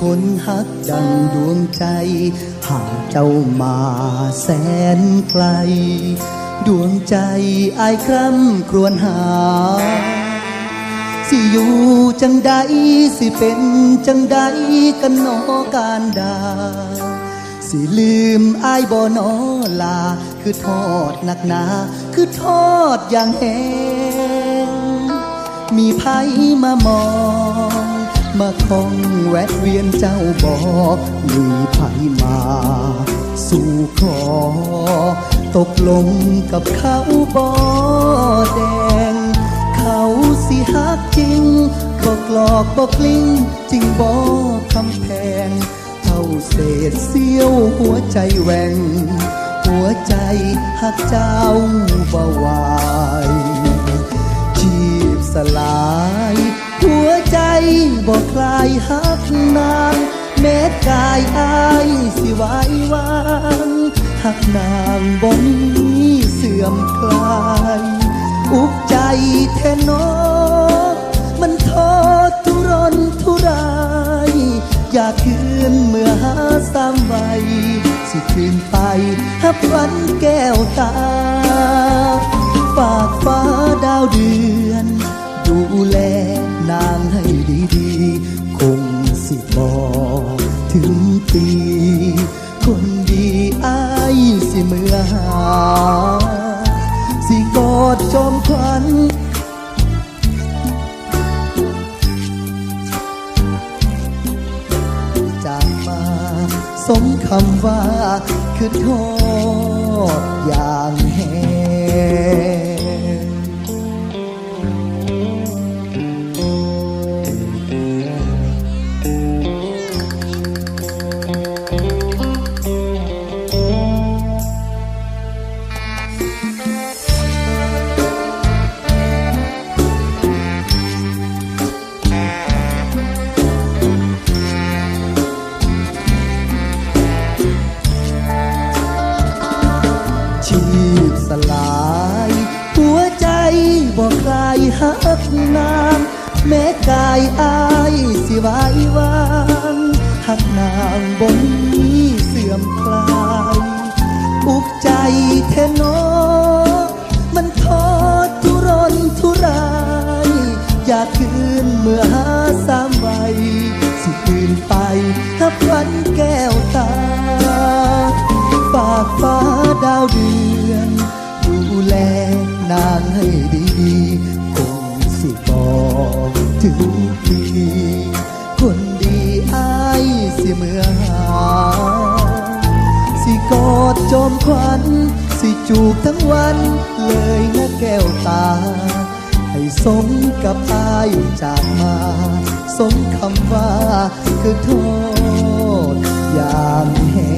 คนฮักดังดวงใจ หากเจ้ามาแสนไกล ดวงใจอายคร่ำครวญหา สิอยู่จังใดสิเป็นจังใดกันหนอการดา สิลืมอายบ่นอลา คือทอดหนักหนา คือทอดอย่างแหงมีไผมามอง มาคองแวะเวียนเจ้าบอกมีไผมา สู่ขอ ตกลงกับเขาบ่แดง เขาสิฮักจริงบอกหลอกบอกลิ้งจริงบอกคำแพงเท่าเศษเสี้ยวหัวใจแหวงหัวใจหักเจ้าบ่ไหวชีพสลายหัว บอกคลายหักนางแม้กายอายสิไหววางหักนางบ่มีเสื่อมคลาย อุกใจแทนน้องมันทอดทุรนทุรายอยากคืนเมื่อหาสามใบสิคืนไปหับวันแก้วตาฝาก คนดีอายสิเมื่อหา สิกอดจอมขวัญจากมาสมคำว่าคือโทษอย่างแหง ชีพสลาย หัวใจบอกใครหักนางแม้กายอายสิไหววางหักนางบนนี้เสื่อมคลาย อุกใจแทนน้อ ถึงปีคนดีอายสิเมื่อหา สิกอดจอมควันสิจูบทั้งวันเลยนะแก้วตา ให้สมกับอายจากมา สมคำว่าคือโทษอย่างแหง